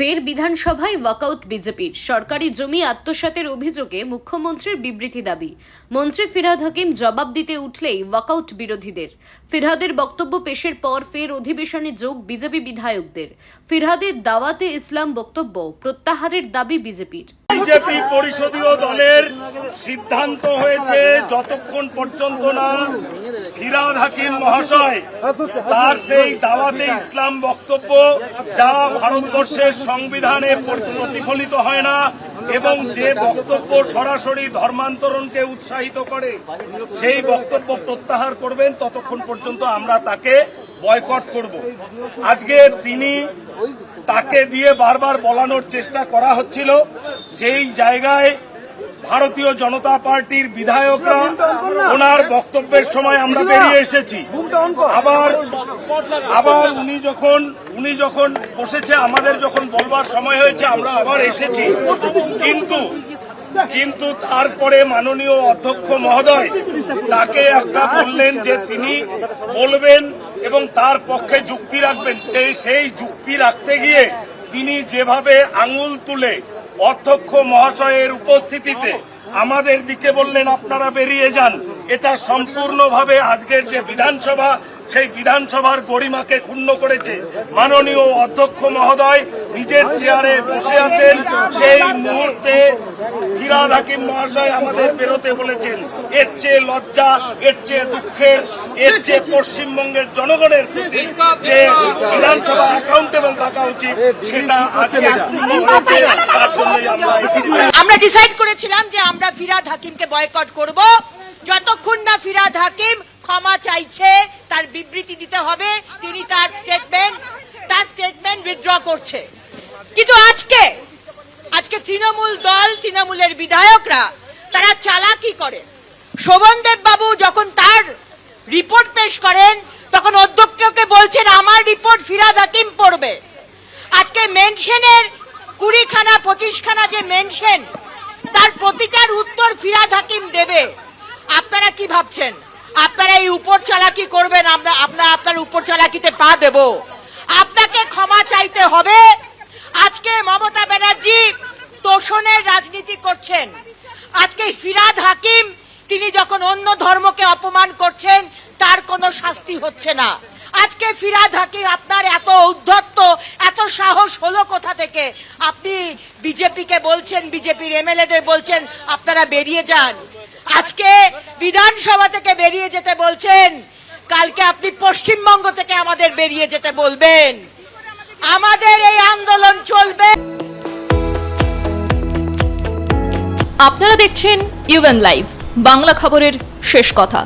ফের বিধানসভায় ওয়াকআউট বিজেপির। সরকারি জমি আত্মসাতের অভিযোগে মুখ্যমন্ত্রীর বিবৃতি দাবি। মন্ত্রী ফিরহাদ হাকিম জবাব দিতে উঠলেই ওয়াকআউট বিরোধীদের। ফিরহাদের বক্তব্য পেশের পর ফের অধিবেশনে যোগ বিজেপি বিধায়কদের। ফিরহাদের দাওয়াতে ইসলাম বক্তব্য প্রত্যাহারের দাবি বিজেপির। বিজেপি পরিষদীয় দলের সিদ্ধান্ত হয়েছে যতক্ষণ পর্যন্ত না ফিরাদ হাকিম মহাশয় তার সেই দাওয়াতে ইসলাম বক্তব্য যা ভারতবর্ষের সংবিধানে প্রতিফলিত হয় না এবং যে বক্তব্য সরাসরি ধর্মান্তরণকে উৎসাহিত করে সেই বক্তব্য প্রত্যাহার করবেন, ততক্ষণ পর্যন্ত আমরা তাকে বয়কট করব। আজকে তিনি তাকে দিয়ে বারবার বলানোর চেষ্টা করা হচ্ছিল। সেই জায়গায় ভারতীয় জনতা পার্টির বিধায়করা ওনার বক্তব্যের সময় আমরা বেরিয়ে এসেছি। আবার আবার উনি যখন উনি যখন বসেছে, আমাদের যখন বলবার সময় হয়েছে, আমরা আবার এসেছি। কিন্তু কিন্তু তারপরে মাননীয় অধ্যক্ষ মহোদয় তাকে একটা বললেন যে তিনি বলবেন এবং তার পক্ষে যুক্তি রাখবেন। সেই যুক্তি রাখতে গিয়ে তিনি যেভাবে আঙুল তুলে অধ্যক্ষ মহাশয়ের উপস্থিতিতে আমাদের দিকে বললেন আপনারা বেরিয়ে যান। এটা সম্পূর্ণভাবে আজকের যে বিধানসভা সেই বিধানসভার গরিমাকে ক্ষুণ্ণ করেছে। মাননীয় অধ্যক্ষ মহোদয় নিজের চেয়ারে বসে আছেন। সেই মুহূর্তে ফিরাদ হাকিম মহাশয় আমাদের বেরোতে বলেছেন, এর চেয়ে লজ্জা, এর চেয়ে দুঃখের, এর চেয়ে পশ্চিমবঙ্গের জনগণের প্রতি যে বিধানসভা অ্যাকাউন্টেবল থাকা উচিত, সেটা আজকে আমরা ডিসাইড করেছিলাম যে আমরা ফিরাদ হাকিমকে বয়কট করব। যতক্ষণ না ফিরাদ হাকিম ক্ষমা চাইছে, তার বিবৃতি দিতে হবে, তিনি তার স্টেটমেন্ট তার স্টেটমেন্ট উইথড্র করছে। কিন্তু আজকে আজকে তৃণমূল দল, তৃণমূলের বিধায়করা, তারা চালাকি করে। শোভনদেব বাবু যখন তার রিপোর্ট পেশ করেন, তখন অধ্যক্ষকে বলছেন, আমার রিপোর্ট ফিরাদ হাকিম পড়বে। আজকে মেনশনের কুড়িখানা, পঁচিশখানা যে মেনশন, তার প্রতিটার উত্তর ফিরাদ হাকিম দেবে। আপনারা কি ভাবছেন? আপনারা এই উপর চালাকি করবেন, আমরা আপনারা আপনার উপর চালাকিতে পা দেব। আপনাকে ক্ষমা চাইতে হবে। আজকে মমতা ব্যানার্জি তোষণের রাজনীতি করছেন। আজকে ফিরাদ হাকিম, তিনি যখন অন্য ধর্মকে অপমান করছেন, তার কোনো শাস্তি হচ্ছে না। আজকে ফিরাদ হাকিম, আপনার এত উদ্ধত্ত এত সাহস হলো কোথা থেকে? আপনি বিজেপিকে বলছেন, বিজেপির এমএলএদের বলছেন, আপনারা বেরিয়ে যান। আজকে বিধানসভা থেকে বেরিয়ে যেতে বলছেন, কালকে আপনি পশ্চিমবঙ্গ থেকে আমাদের বেরিয়ে যেতে বলবেন। আমাদের এই আন্দোলন চলবে। আপনারা দেখছেন ইউএন লাইভ বাংলা খবরের শেষ কথা।